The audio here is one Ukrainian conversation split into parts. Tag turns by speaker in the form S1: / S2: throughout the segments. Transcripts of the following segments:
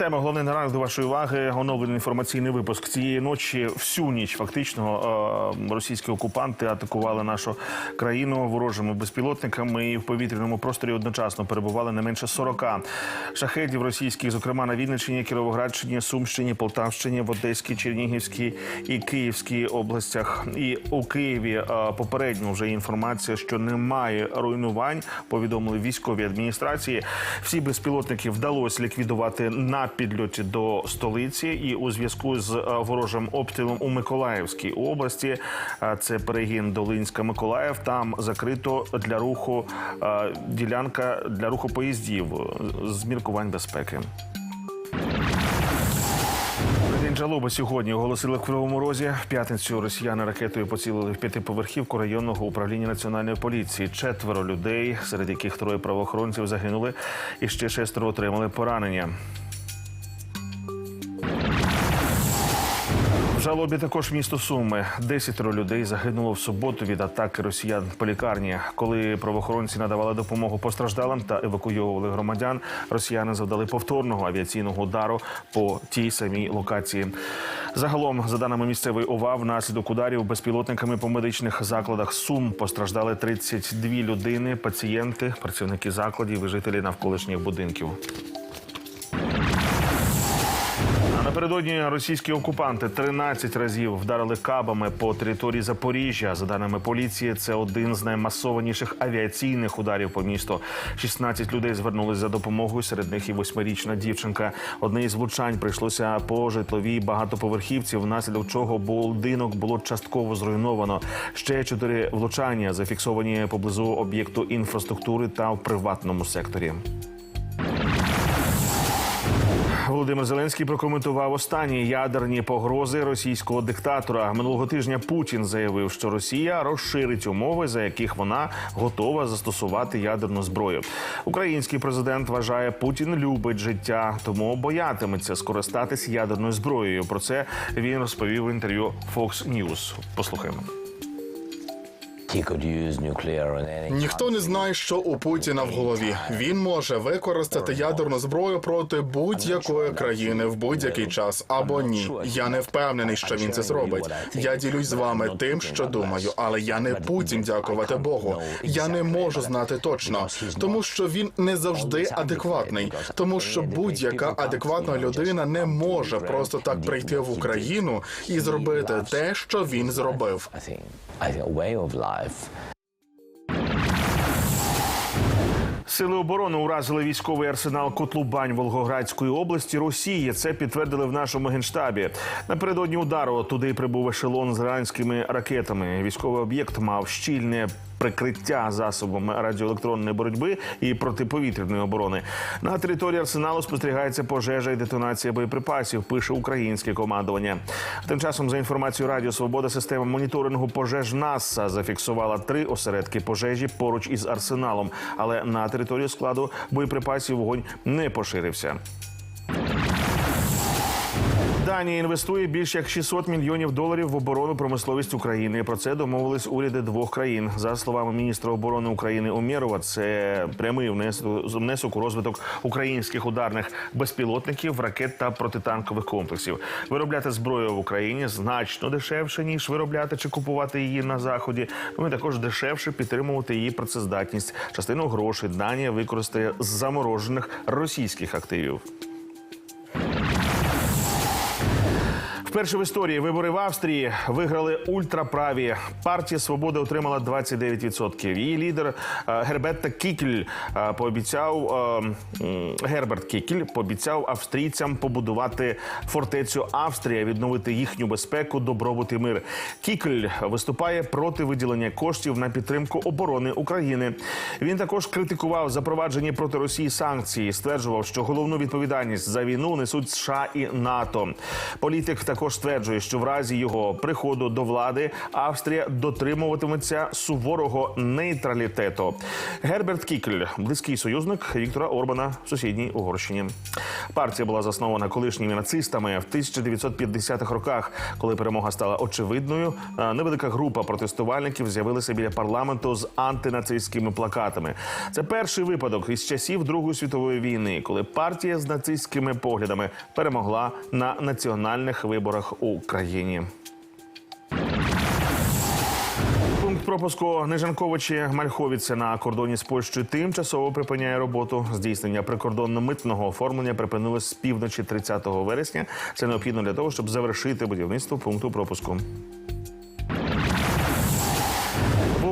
S1: Вітаємо головний наранок до вашої уваги. Оновлений інформаційний випуск цієї ночі. Всю ніч фактично е, російські окупанти атакували нашу країну ворожими безпілотниками і в повітряному просторі одночасно перебували не менше 40 шахедів російських, зокрема на Вінниччині, Кіровоградщині, Сумщині, Полтавщині, в Одеській, Чернігівській і Київській областях. І у Києві е, попередньо вже інформація, що немає руйнувань. Повідомили військові адміністрації. Всі безпілотники вдалося ліквідувати на підльоті до столиці, і у зв'язку з е, ворожим обстрілом у Миколаївській області. е, Це перегін Долинська Миколаїв. Там закрито для руху е, ділянка для руху поїздів з міркувань безпеки. День жалоби сьогодні оголосили в Кривому Розі. В п'ятницю росіяни ракетою поцілили в п'ятиповерхівку районного управління національної поліції. Четверо людей, серед яких троє правоохоронців загинули, і ще шестеро отримали поранення. Жалобі також місто Суми. Десятеро людей загинуло в суботу від атаки росіян по лікарні. Коли правоохоронці надавали допомогу постраждалим та евакуйовували громадян, росіяни завдали повторного авіаційного удару по тій самій локації. Загалом, за даними місцевої ОВА, внаслідок ударів безпілотниками по медичних закладах Сум постраждали 32 людини, пацієнти, працівники закладів і жителі навколишніх будинків. Напередодні російські окупанти 13 разів вдарили кабами по території Запоріжжя. За даними поліції, це один з наймасованіших авіаційних ударів по місту. 16 людей звернулись за допомогою. Серед них і восьмирічна дівчинка. Одне із влучань прийшлося по житловій багатоповерхівці, внаслідок чого будинок було частково зруйновано. Ще чотири влучання зафіксовані поблизу об'єкту інфраструктури та в приватному секторі. Володимир Зеленський прокоментував останні ядерні погрози російського диктатора. Минулого тижня Путін заявив, що Росія розширить умови, за яких вона готова застосувати ядерну зброю. Український президент вважає, Путін любить життя, тому боятиметься скористатись ядерною зброєю. Про це він розповів в інтерв'ю Fox News. Послухаємо.
S2: Ніхто не знає, що у Путіна в голові. Він може використати ядерну зброю проти будь-якої країни в будь-який час або ні. Я не впевнений, що він це зробить. Я ділюсь з вами тим, що думаю, але я не Путін, дякувати Богу. Я не можу знати точно, тому що він не завжди адекватний. Тому що будь-яка адекватна людина не може просто так прийти в Україну і зробити те, що він зробив.
S3: Life.
S1: Сили оборони уразили військовий арсенал Котлубань Волгоградської області Росії. Це підтвердили в нашому генштабі. Напередодні удару туди прибув ешелон з іранськими ракетами. Військовий об'єкт мав щільне прикриття засобами радіоелектронної боротьби і протиповітряної оборони. На території арсеналу спостерігається пожежа і детонація боєприпасів. Пише українське командування. Тим часом, за інформацією Радіо Свобода, система моніторингу пожеж НАСА зафіксувала три осередки пожежі поруч із арсеналом, але на територію складу боєприпасів вогонь не поширився. Данія інвестує більш як 600 мільйонів доларів в оборонну промисловість України. Про це домовились уряди двох країн. За словами міністра оборони України Умєрова, це прямий внесок у розвиток українських ударних безпілотників, ракет та протитанкових комплексів. Виробляти зброю в Україні значно дешевше ніж виробляти чи купувати її на заході. Ну і також дешевше підтримувати її працездатність. Частину грошей Данія використає з заморожених російських активів. Вперше в історії вибори в Австрії виграли ультраправі. Партія Свободи отримала 29%. Її лідер е, Гербетта Кікель е, пообіцяв е, Герберт Кікель пообіцяв австрійцям побудувати фортецю Австрія, відновити їхню безпеку, добробут і мир. Кікель виступає проти виділення коштів на підтримку оборони України. Він також критикував запроваджені проти Росії санкції. Стверджував, що головну відповідальність за війну несуть США і НАТО. Політик також також стверджує, що в разі його приходу до влади Австрія дотримуватиметься суворого нейтралітету. Герберт Кікль, близький союзник Віктора Орбана в сусідній Угорщині. Партія була заснована колишніми нацистами в 1950-х роках. Коли перемога стала очевидною, е, невелика група протестувальників з'явилася біля парламенту з антинацистськими плакатами. Це перший випадок із часів Другої світової війни, коли партія з нацистськими поглядами перемогла на національних виборах у країні. Пункт пропуску Нижанковичі Мальховіці на кордоні з Польщею тимчасово припиняє роботу. Здійснення прикордонно-митного оформлення припинилось з півночі 30 вересня. Це необхідно для того, щоб завершити будівництво пункту пропуску.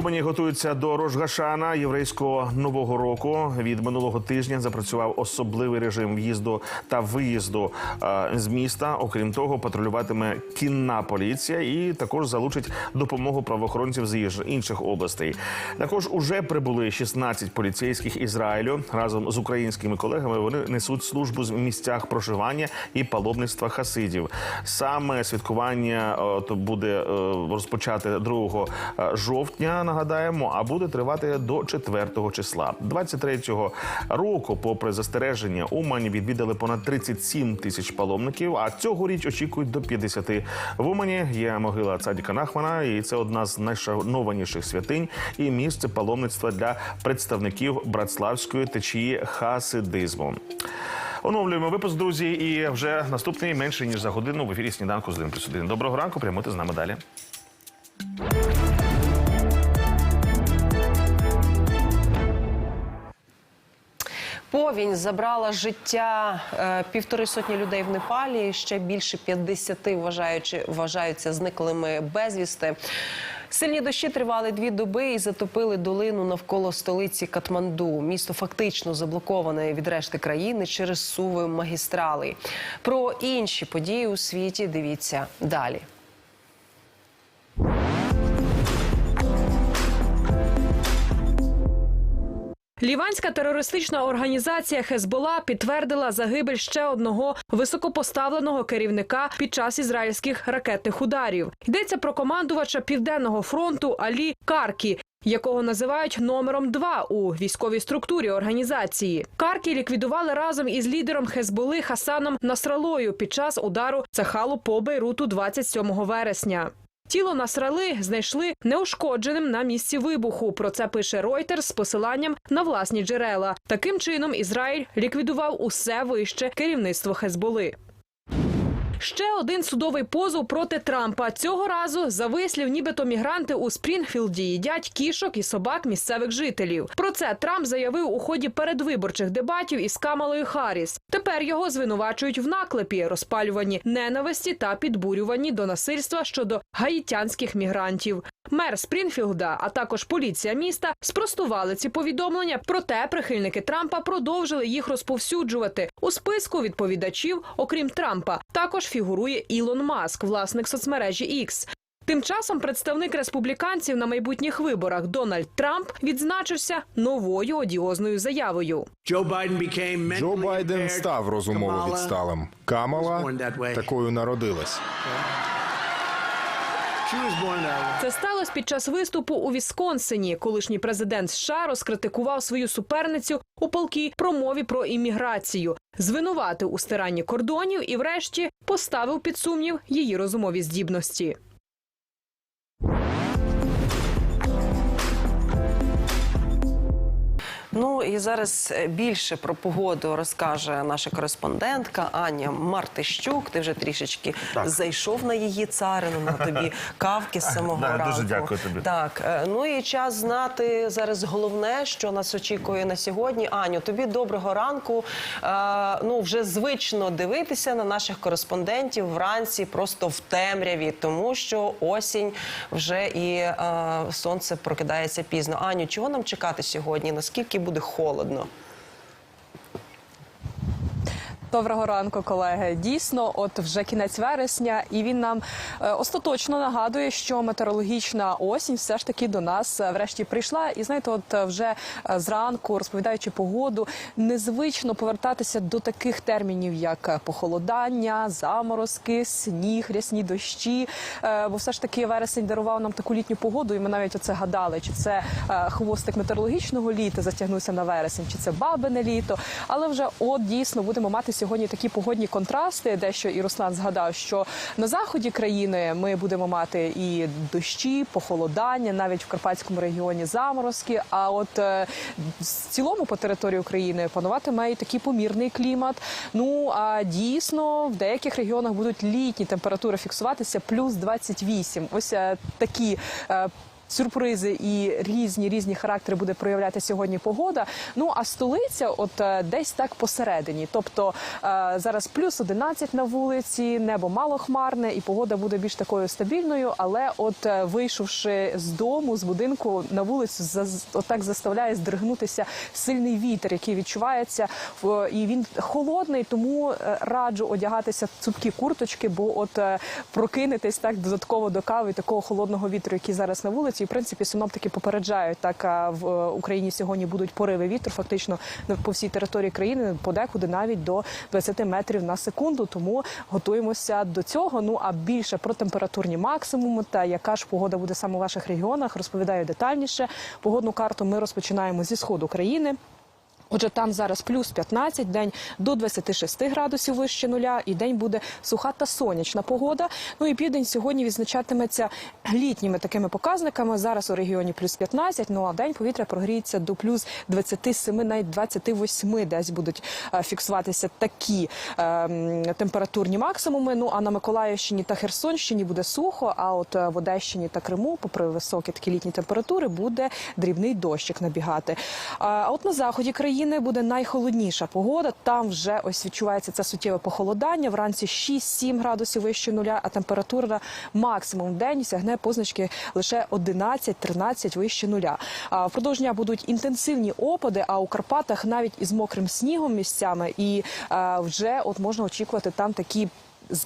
S1: В Умані готуються до Рожгашана єврейського нового року. Від минулого тижня запрацював особливий режим в'їзду та виїзду е, з міста. Окрім того, патрулюватиме кінна поліція і також залучить допомогу правоохоронців з інших областей. Також уже прибули 16 поліцейських Ізраїлю разом з українськими колегами. Вони несуть службу з місцях проживання і паломництва хасидів. Саме святкування е, то буде е, розпочати 2 жовтня. Нагадаємо, а буде тривати до 4 числа. 23-го року, попри застереження, Умані відвідали понад 37 тисяч паломників. А цьогоріч очікують до 50. В Умані є могила Цадіка Нахмана, і це одна з найшанованіших святинь і місце паломництва для представників братславської течії хасидизму. Оновлюємо випуск, друзі, і вже наступний менше ніж за годину в ефірі сніданку з 1 плюс 1. Доброго ранку, прямуйте з нами далі.
S4: Повінь забрала життя е, півтори сотні людей в Непалі. Ще більше 50 вважаючи, вважаються зниклими безвісти. Сильні дощі тривали дві доби і затопили долину навколо столиці Катманду. Місто фактично заблоковане від решти країни через суви магістралей. Про інші події у світі дивіться далі.
S5: Ліванська терористична організація Хезбола підтвердила загибель ще одного високопоставленого керівника під час ізраїльських ракетних ударів. Йдеться про командувача південного фронту Алі Каркі. Якого називають номером 2 у військовій структурі організації. Каркі ліквідували разом із лідером Хезболи Хасаном Насралою під час удару Цахалу по Бейруту 27 вересня. Тіло Насрали знайшли неушкодженим на місці вибуху. Про це пише Reuters з посиланням на власні джерела. Таким чином Ізраїль ліквідував усе вище керівництво Хезболи. Ще один судовий позов проти Трампа. Цього разу за вислів, нібито мігранти у Спрінгфілді їдять кішок і собак місцевих жителів. Про це Трамп заявив у ході передвиборчих дебатів із Камалою Харріс. Тепер його звинувачують в наклепі, розпалюванні ненависті та підбурюванні до насильства щодо гаїтянських мігрантів. Мер Спрінфілда, а також поліція міста спростували ці повідомлення. Проте прихильники Трампа продовжили їх розповсюджувати. У списку відповідачів, окрім Трампа, також фігурує Ілон Маск, власник соцмережі X. Тим часом представник республіканців на майбутніх виборах Дональд Трамп відзначився новою одіозною заявою.
S6: Джо Байден став розумово відсталим. Камала такою народилась.
S5: Це сталося під час виступу у Вісконсині. Колишній президент США розкритикував свою суперницю у полкій промові про імміграцію, звинуватив у стиранні кордонів і, врешті, поставив під сумнів її розумові здібності.
S4: Ну і зараз е, більше про погоду розкаже наша кореспондентка Аня Мартищук. Ти вже трішечки
S1: Так.
S4: зайшов на її царину, на тобі кавки з самого
S1: Да,
S4: ранку.
S1: дуже дякую тобі.
S4: Так, е, ну і час знати зараз головне, що нас очікує на сьогодні. Аню, тобі доброго ранку. Е, Ну вже звично дивитися на наших кореспондентів вранці, просто в темряві, тому що осінь вже і сонце прокидається пізно. Аню, чого нам чекати сьогодні? Наскільки буде холодно?
S5: Доброго ранку, колеги. Дійсно, от вже кінець вересня, і він нам е, остаточно нагадує, що метеорологічна осінь все ж таки до нас е, врешті прийшла. І знаєте, от е, вже зранку, розповідаючи погоду, незвично повертатися до таких термінів, як похолодання, заморозки, сніг, рясні дощі. Бо все ж таки вересень дарував нам таку літню погоду, і ми навіть оце гадали, чи це хвостик метеорологічного літа затягнувся на вересень, чи це бабине літо. Але вже от дійсно будемо мати сьогодні такі погодні контрасти, дещо і Руслан згадав, що на заході країни ми будемо мати і дощі, похолодання, навіть в Карпатському регіоні заморозки. А от е, в цілому по території України пануватиме і такий помірний клімат. Ну а дійсно в деяких регіонах будуть літні температури фіксуватися плюс 28. Ось е, такі. е, Сюрпризи і різні різні характери буде проявляти сьогодні погода. Ну а столиця, от е, десь так посередині. Тобто е, зараз плюс 11 на вулиці, небо мало хмарне, і погода буде більш такою стабільною. Але, от е, вийшовши з дому, з будинку на вулицю, отак заставляє здригнутися сильний вітер, який відчувається. І він холодний, тому раджу одягатися цупкі курточки, бо от прокинетесь так додатково до кави такого холодного вітру, який зараз на вулиці. І в принципі синоптики попереджають так в е, Україні сьогодні будуть пориви вітру, фактично по всій території країни, подекуди навіть до 20 метрів на секунду. Тому готуємося до цього. Ну а більше про температурні максимуми та яка ж погода буде саме у ваших регіонах, розповідаю детальніше. Погодну карту ми розпочинаємо зі сходу країни. Отже, там зараз плюс 15, день до 26 градусів вище нуля, і день буде суха та сонячна погода. Ну і південь сьогодні відзначатиметься літніми такими показниками. Зараз у регіоні плюс 15, ну а день повітря прогріється до плюс 27, навіть 28 десь будуть е, фіксуватися такі е, температурні максимуми. Ну а на Миколаївщині та Херсонщині буде сухо, а от е, в Одещині та Криму, попри високі такі літні температури, буде дрібний дощик набігати. А а от на заході країни буде найхолодніша погода. Там вже ось відчувається це суттєве похолодання. Вранці 6-7 градусів вище нуля, а температура максимум в день сягне позначки лише 11-13 вище нуля. А впродовж дня будуть інтенсивні опади. А у Карпатах навіть із мокрим снігом місцями, і е, вже от можна очікувати там такі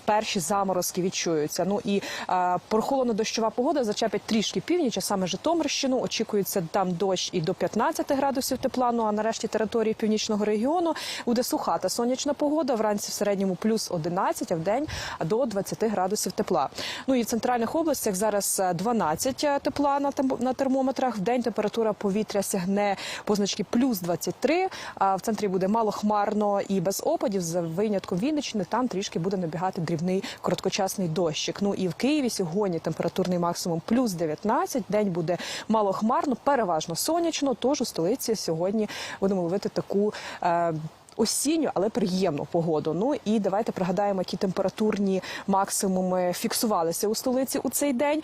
S5: перші заморозки відчуються. Ну і е, прохолодно дощова погода зачепить трішки північ, а саме Житомирщину. Очікується там дощ і до 15 градусів тепла. Ну а нарешті території північного регіону буде суха та сонячна погода. Вранці в середньому плюс 11, а в день до 20 градусів тепла. Ну і в центральних областях зараз е, 12 тепла на на термометрах. В день температура повітря сягне позначки плюс 23. А в центрі буде малохмарно і без опадів за винятком Вінниччини. Там трішки буде набігати дрібний короткочасний дощик. Ну і в Києві сьогодні температурний максимум плюс 19. День буде малохмарно, переважно сонячно. Тож у столиці сьогодні будемо ловити таку. Е, Осінню, але приємну погоду. Ну і давайте пригадаємо, які температурні максимуми фіксувалися у столиці у цей день.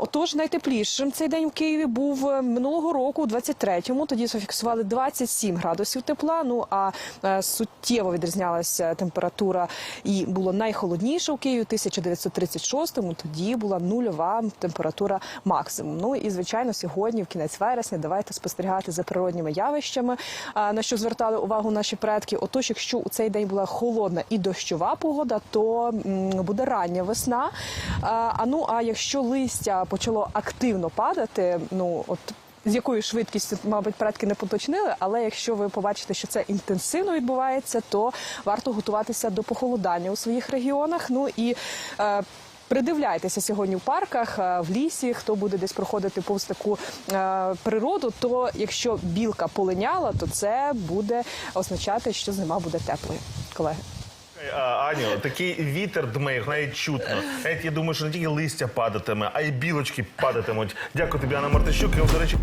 S5: Отож, найтеплішим цей день в Києві був е, минулого року, у 23-му. Тоді зафіксували 27 градусів тепла. Ну а е, суттєво відрізнялася температура і було найхолодніше у Києві у 1936-му. Тоді була нульова температура максимум. Ну і звичайно, сьогодні, в кінець вересня, давайте спостерігати за природніми явищами, на що звертали увагу наші предки. Отож, якщо у цей день була холодна і дощова погода, то буде рання весна. А ну а якщо листя почало активно падати, ну от. З якою швидкістю, мабуть, предки не поточнили, але якщо ви побачите, що це інтенсивно відбувається, то варто готуватися до похолодання у своїх регіонах. Ну і е, Придивляйтеся сьогодні в парках, е, в лісі, хто буде десь проходити повз таку е, природу, то якщо білка полиняла, то це буде означати, що зима буде теплою. Колеги.
S1: Аню, такий вітер дме, їх навіть чутно. Я думаю, що не тільки листя падатиме, а й білочки падатимуть. Дякую тобі, Анна Мартищук. І, до речі.